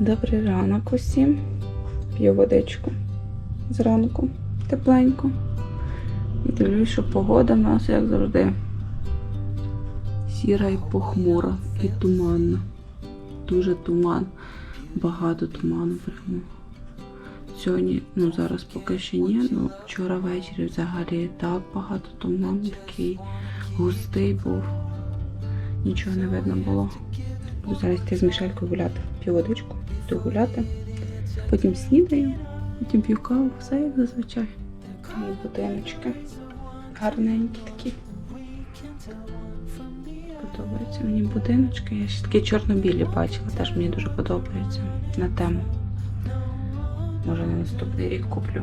Добрий ранок усім. П'ю водичку зранку тепленько. І дивлюсь, що погода в нас, як завжди, сіра і похмура, і туманна. Дуже туман. Багато туману прямо. Сьогодні, ну зараз поки ще ні, ну вчора ввечері взагалі так багато туману, такий густий був. Нічого не видно було. Зараз йти з Мішелькою гуляти. П'ю водичку, йду гуляти. Потім снідаю, потім п'ю каву, все як зазвичай. Мої будиночки. Гарненькі такі. Подобаються мені будиночки. Я ще такі чорно-білі бачила, теж мені дуже подобаються на тему. Може на наступний рік куплю.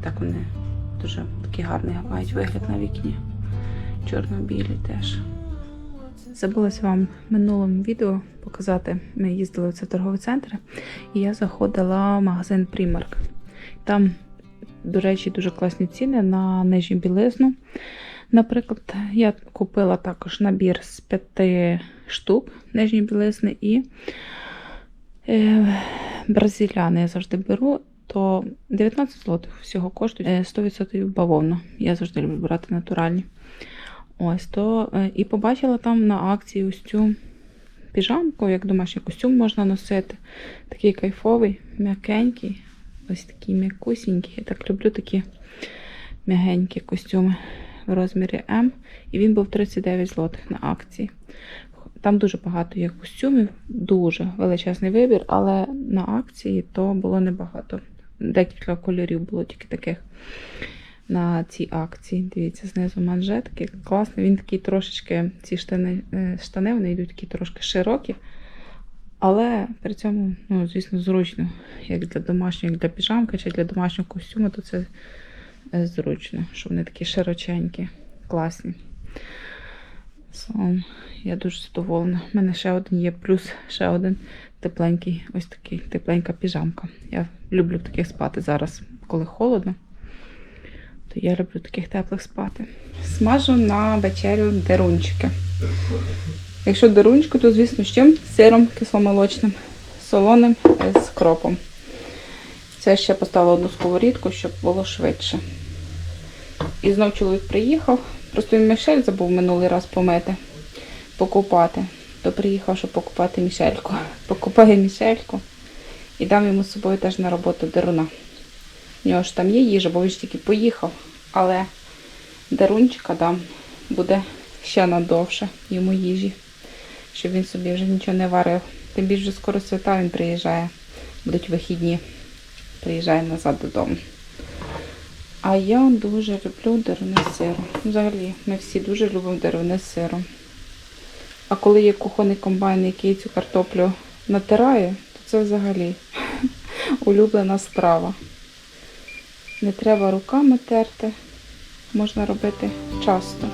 Так вони дуже такі гарний мають вигляд на вікні. Чорно-білі теж. Забулася вам в минулому відео показати. Ми їздили в цей торговий центр, і я заходила в магазин Primark. Там, до речі, дуже класні ціни на нижню білизну. Наприклад, я купила також набір з п'яти штук нижньої білизни і е, бразиляни я завжди беру. То 19 злотих всього коштує е, 100% бавовна. Я завжди люблю брати натуральні. Ось то е, і побачила там на акції ось цю піжамку, як домашній костюм можна носити. Такий кайфовий, м'якенький, ось такий м'якусінький. Я так люблю такі м'ягенькі костюми в розмірі М. І він був 39 злотих на акції. Там дуже багато є костюмів, дуже величезний вибір, але на акції то було небагато. Декілька кольорів було тільки таких на цій акції. Дивіться, знизу манжетки. Класний. Він такий трошечки, ці штани, е, штани вони йдуть такі трошки широкі. Але при цьому, ну, звісно, зручно. Як для домашнього, як для піжамки чи для домашнього костюму, то це е, зручно, що вони такі широченькі, класні. So, я дуже задоволена. У мене ще один є, плюс ще один тепленький, ось такий тепленька піжамка. Я люблю в таких спати зараз, коли холодно то я люблю таких теплих спати. Смажу на вечерю дерунчики. Якщо дерунчики, то, звісно, з чим? З сиром кисломолочним, солоним з кропом. Це ще поставила одну сковорідку, щоб було швидше. І знов чоловік приїхав. Просто він Мішель забув минулий раз помити, покупати. То приїхав, щоб покупати мішельку. Покупає мішельку і дам йому з собою теж на роботу деруна. У нього ж там є їжа, бо він ж тільки поїхав. Але дарунчика дам буде ще надовше йому їжі, щоб він собі вже нічого не варив. Тим більше скоро свята він приїжджає, будуть вихідні, приїжджає назад додому. А я дуже люблю деруни з сиром. Взагалі, ми всі дуже любимо деруни з сиром. А коли є кухонний комбайн, який цю картоплю натирає, то це взагалі улюблена страва. Не треба руками терти, можна робити часто.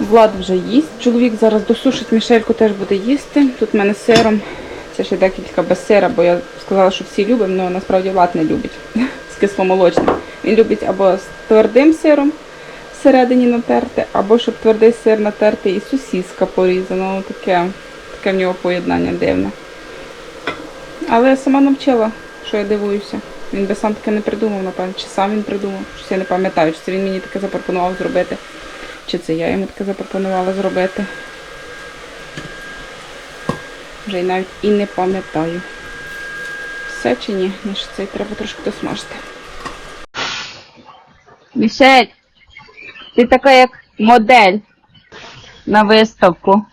Влад вже їсть. Чоловік зараз досушить Мішельку, теж буде їсти. Тут в мене сиром. Це ще декілька без сира, бо я сказала, що всі любимо, але насправді Влад не любить з кисломолочним. Він любить або з твердим сиром всередині натерти, або щоб твердий сир натерти і сосіска порізана. Таке, таке в нього поєднання дивне. Але я сама навчила, що я дивуюся. Він би сам таке не придумав, напевно. Чи сам він придумав, щось я не пам'ятаю, чи це він мені таке запропонував зробити. Чи це я йому таке запропонувала зробити? Вже й навіть і не пам'ятаю. Все чи ні? Ще цей треба трошки досмажити. Мішель, ти така як модель на виставку.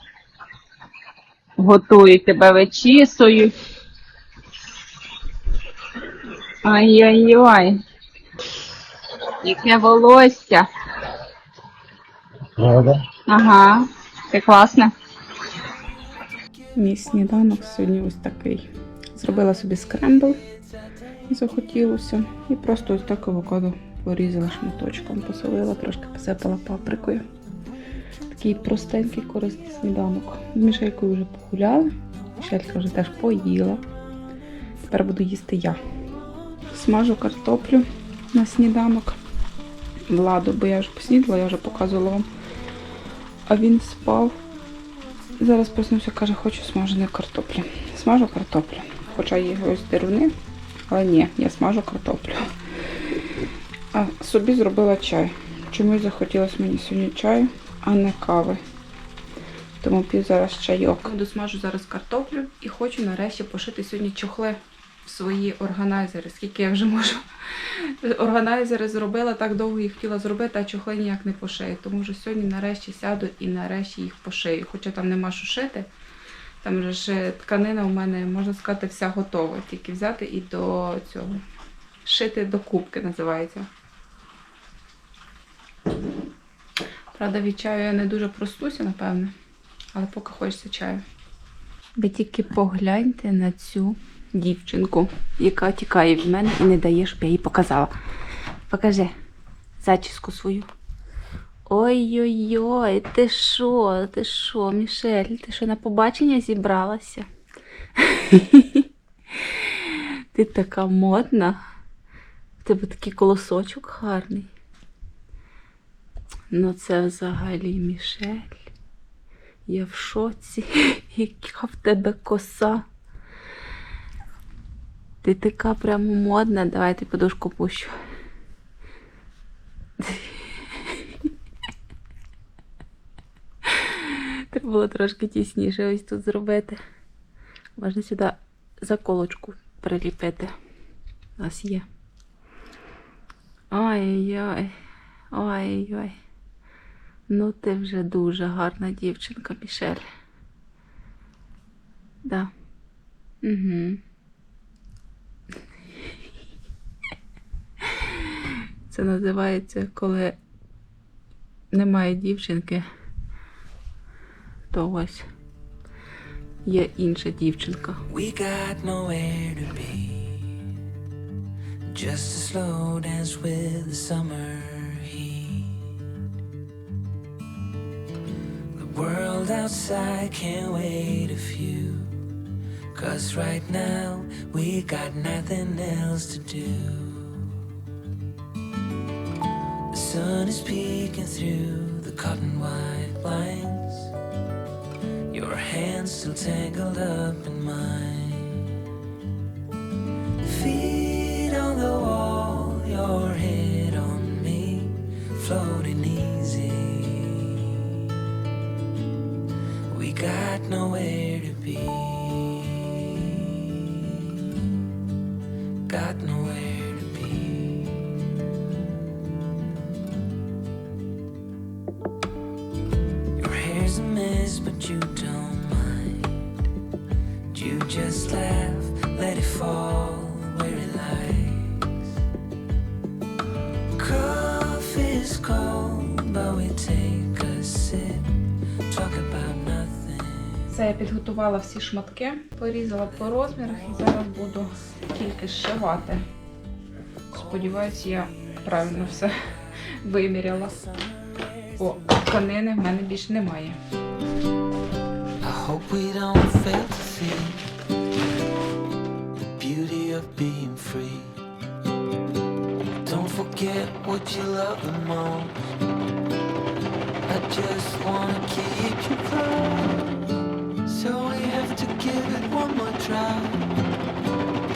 Готують тебе вичісують. Ай-яй-яй. Яке волосся. Правда? Ага, це класно. Мій сніданок сьогодні ось такий. Зробила собі скрембл, захотілося. І просто ось так авокадо порізала шматочком, посолила, трошки посипала паприкою. Такий простенький корисний сніданок. З Мішелькою вже погуляли. Мішелька вже теж поїла. Тепер буду їсти я. смажу картоплю на сніданок. Владу, бо я вже поснідала, я вже показувала вам. А він спав. Зараз проснувся, каже, хочу смаженої картоплі. Смажу картоплю. Хоча є ось деруни, але ні, я смажу картоплю. А собі зробила чай. Чомусь захотілося мені сьогодні чаю, а не кави. Тому п'ю зараз чайок. Досмажу зараз картоплю і хочу нарешті пошити сьогодні чохли в свої органайзери. Скільки я вже можу. Органайзери зробила, так довго їх хотіла зробити, а чохли ніяк не пошию. Тому вже сьогодні нарешті сяду і нарешті їх пошию. Хоча там нема що шити. Там же ж тканина у мене, можна сказати, вся готова. Тільки взяти і до цього. Шити до кубки називається. Правда, від чаю я не дуже простуся, напевне. Але поки хочеться чаю. Ви тільки погляньте на цю дівчинку, яка тікає від мене і не дає, щоб я їй показала. Покажи зачіску свою. Ой-ой-ой, ти що, ти що, Мішель, ти що на побачення зібралася? Ти така модна. В тебе такий колосочок гарний. Ну, це взагалі Мішель. Я в шоці, яка в тебе коса. Ти така прямо модна. Давайте подушку пущу. Треба було трошки тісніше ось тут зробити. Можна сюди заколочку приліпити. У нас є. Ой-ой-ой. Ой-ой. Ну, ти вже дуже гарна дівчинка, Мішель. Да. Угу. Це називається, коли немає дівчинки, то ось є інша дівчинка. We got nowhere to be. Just a slow dance with the summer world outside can't wait a few. Cause right now we got nothing else to do. The sun is peeking through the cotton white blinds. Your hands still tangled up in mine. Feet on the wall, got nowhere to be. Підготувала всі шматки, порізала по розмірах і зараз буду тільки зшивати. Сподіваюсь, я правильно все виміряла. Бо тканини в мене більше немає. Forget what you love the most. I just wanna keep you close, so we have to give it one more try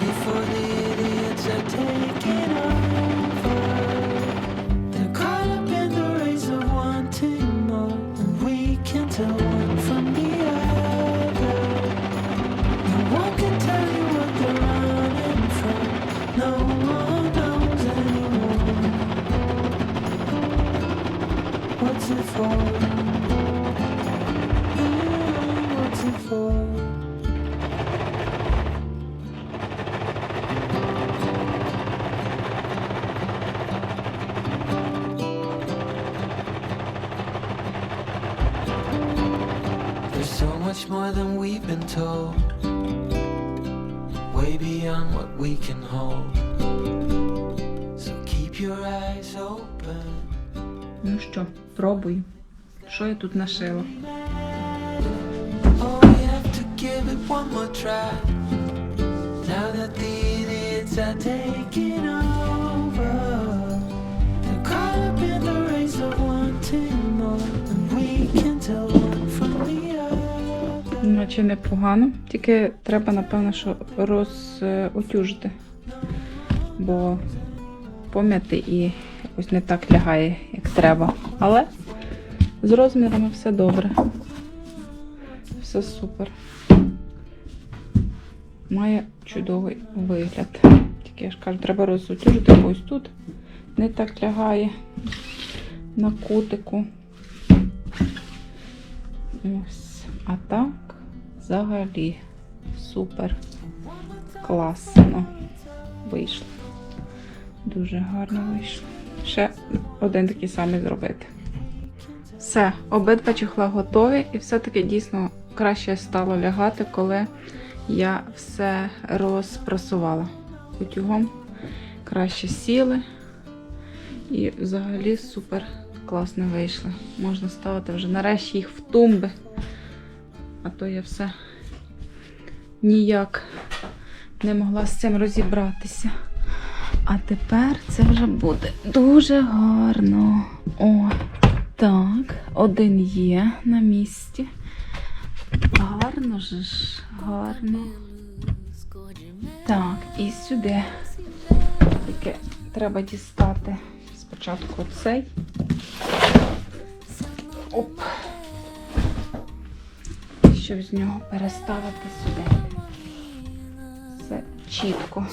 before the idiots are taking so much more than we've been told, way beyond what we can hold. So keep your eyes open. Ну що, пробую. Що я тут нашила? Oh, we have to give it one more try. Now that the idiots things are taking over. Наче непогано. Тільки треба, напевно, що розутюжити. Бо пом'яти і ось не так лягає, як треба. Але з розмірами все добре. Все супер. Має чудовий вигляд. Тільки я ж кажу, треба розутюжити, бо ось тут не так лягає на кутику. Ось. А так взагалі супер класно вийшло. Дуже гарно вийшло. Ще один такий самий зробити. Все, обидва чохла готові, і все-таки дійсно краще стало лягати, коли я все розпрасувала. Утюгом краще сіли. І взагалі супер класно вийшло. Можна ставити вже нарешті їх в тумби. А то я все ніяк не могла з цим розібратися. А тепер це вже буде дуже гарно. О, так, один є на місці. Гарно ж, гарно. Так, і сюди. Тільки треба дістати спочатку цей. Щоб з нього переставити сюди. Все чітко.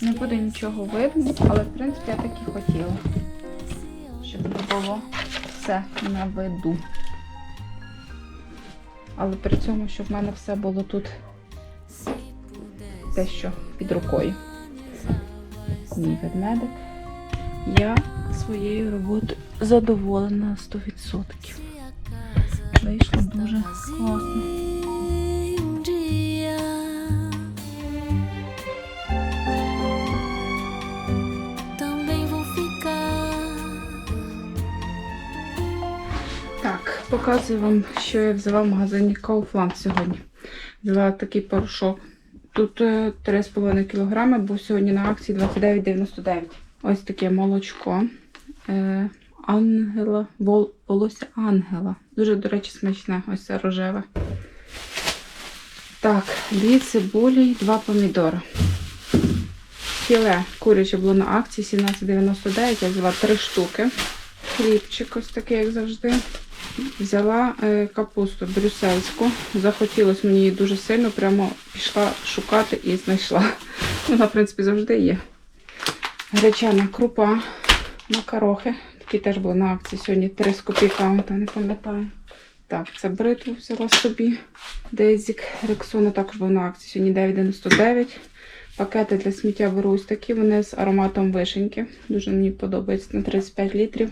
Не буде нічого видно, але в принципі я так і хотіла. Щоб не було все на виду. Але при цьому, щоб в мене все було тут дещо під рукою. Мій ведмедик. Я своєю роботою задоволена на 100%. Вийшло дуже класно. Так, показую вам, що я взяла в магазині Kaufland сьогодні. Взяла такий порошок. Тут е, 3,5 кг, бо сьогодні на акції 29,99. Ось таке молочко. Е, ангела, вол, волосся ангела. Дуже, до речі, смачне, ось це рожеве. Так, дві цибулі два помідори. Філе куряче було на акції 17,99. Я взяла три штуки. Хлібчик ось такий, як завжди. Взяла е, капусту брюссельську. Захотілося мені її дуже сильно, прямо пішла шукати і знайшла. Вона, в принципі, завжди є. Гречана крупа, макарохи. Такі теж були на акції сьогодні 3 з копійками, не пам'ятаю. Так, це бритву взяла собі. Дейзік Рексона також був на акції сьогодні 9,99. Пакети для сміття беру ось такі, вони з ароматом вишеньки. Дуже мені подобається на 35 літрів.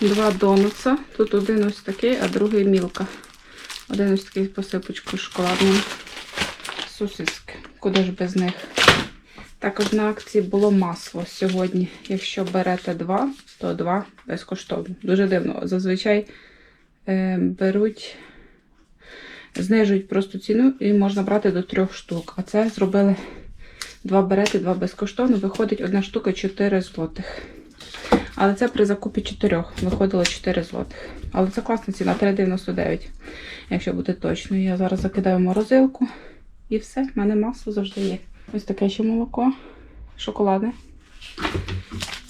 Два донуца. Тут один ось такий, а другий мілка. Один ось такий з посипочкою шоколадною. Сосиски. Куди ж без них? Також на акції було масло сьогодні. Якщо берете два, то два безкоштовно. Дуже дивно. Зазвичай е, беруть, знижують просто ціну і можна брати до трьох штук. А це зробили два берете, два безкоштовно. Виходить одна штука 4 злотих. Але це при закупі 4 виходило 4 злотих. Але це класна ціна 3,99, якщо бути точно. Я зараз закидаю морозилку і все, в мене масло завжди є. Ось таке ще молоко, шоколадне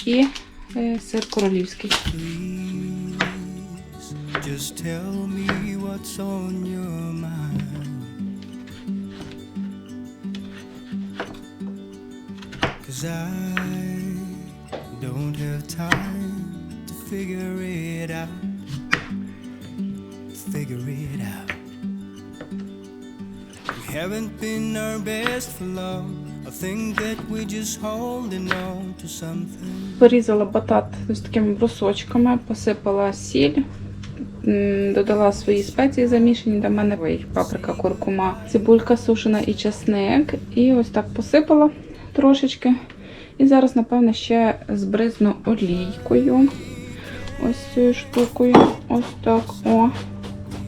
і е, сир королівський. Haven't been our best for long. I think that we're just holding on to something. Порізала батат ось такими брусочками, посипала сіль, додала свої спеції замішані до мене ой, паприка, куркума, цибулька сушена і чесник. І ось так посипала трошечки. І зараз, напевно, ще збризну олійкою. Ось цією штукою. Ось так. О.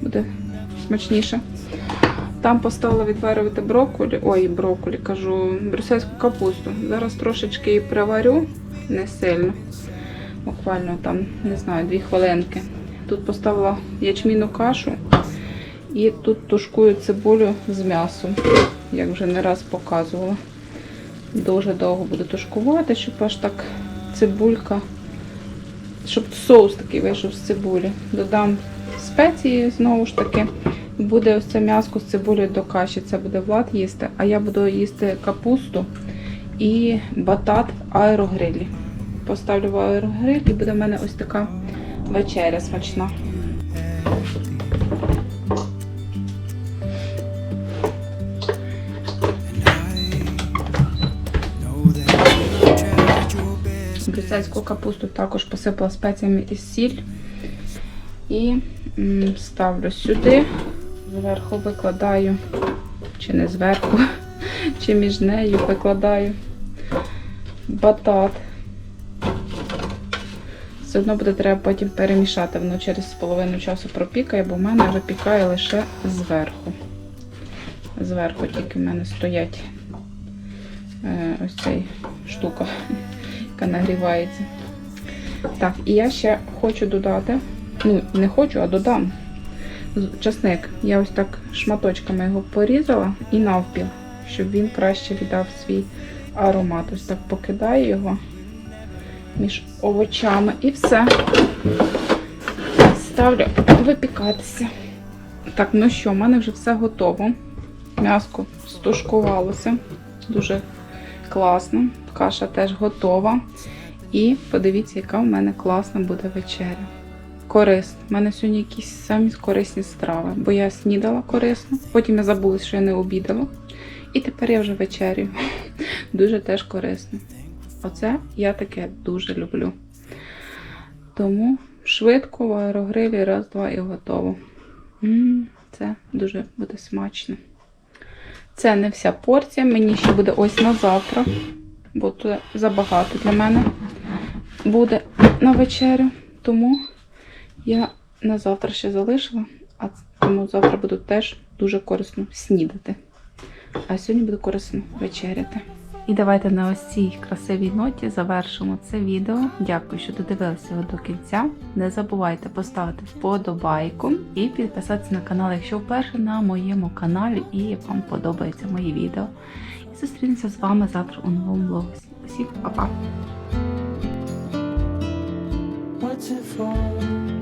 буде смачніше. Там поставила відварювати брокколі, ой, брокколі, кажу, брюссельську капусту. Зараз трошечки її приварю, не сильно. Буквально там, не знаю, дві хвилинки. Тут поставила ячмінну кашу і тут тушкую цибулю з м'ясом, як вже не раз показувала. Дуже довго буду тушкувати, щоб аж так цибулька, щоб соус такий вийшов з цибулі. Додам спеції знову ж таки. Буде ось це м'яско з цибулею до каші. Це буде Влад їсти, а я буду їсти капусту і батат в аерогрилі. Поставлю в аерогриль і буде в мене ось така вечеря смачна. Брюссельську капусту також посипала спеціями і сіль. І ставлю сюди. Зверху викладаю, чи не зверху, чи між нею викладаю батат. Все одно буде треба потім перемішати. Воно через половину часу пропікає, бо в мене випікає лише зверху. Зверху тільки в мене стоять е, ось цей штука, яка нагрівається. Так, і я ще хочу додати, ну, не хочу, а додам часник. Я ось так шматочками його порізала і навпіл, щоб він краще віддав свій аромат. Ось так покидаю його між овочами і все. Ставлю випікатися. Так, ну що, в мене вже все готово. М'яско стушкувалося. Дуже класно. Каша теж готова. І подивіться, яка в мене класна буде вечеря. Корисна. У мене сьогодні якісь самі корисні страви, бо я снідала корисно, потім я забула, що я не обідала. І тепер я вже вечерю. Дуже теж корисно. Оце я таке дуже люблю. Тому швидко в аерогрилі раз, два і готово. Це дуже буде смачно. Це не вся порція, мені ще буде ось на завтра, бо це забагато для мене буде на вечерю. Тому я на завтра ще залишила, а тому завтра буду теж дуже корисно снідати. А сьогодні буду корисно вечеряти. І давайте на ось цій красивій ноті завершимо це відео. Дякую, що додивилися його до кінця. Не забувайте поставити вподобайку і підписатися на канал, якщо вперше на моєму каналі і вам подобаються мої відео. І зустрінемося з вами завтра у новому влозі. Усім па-па! What's it for?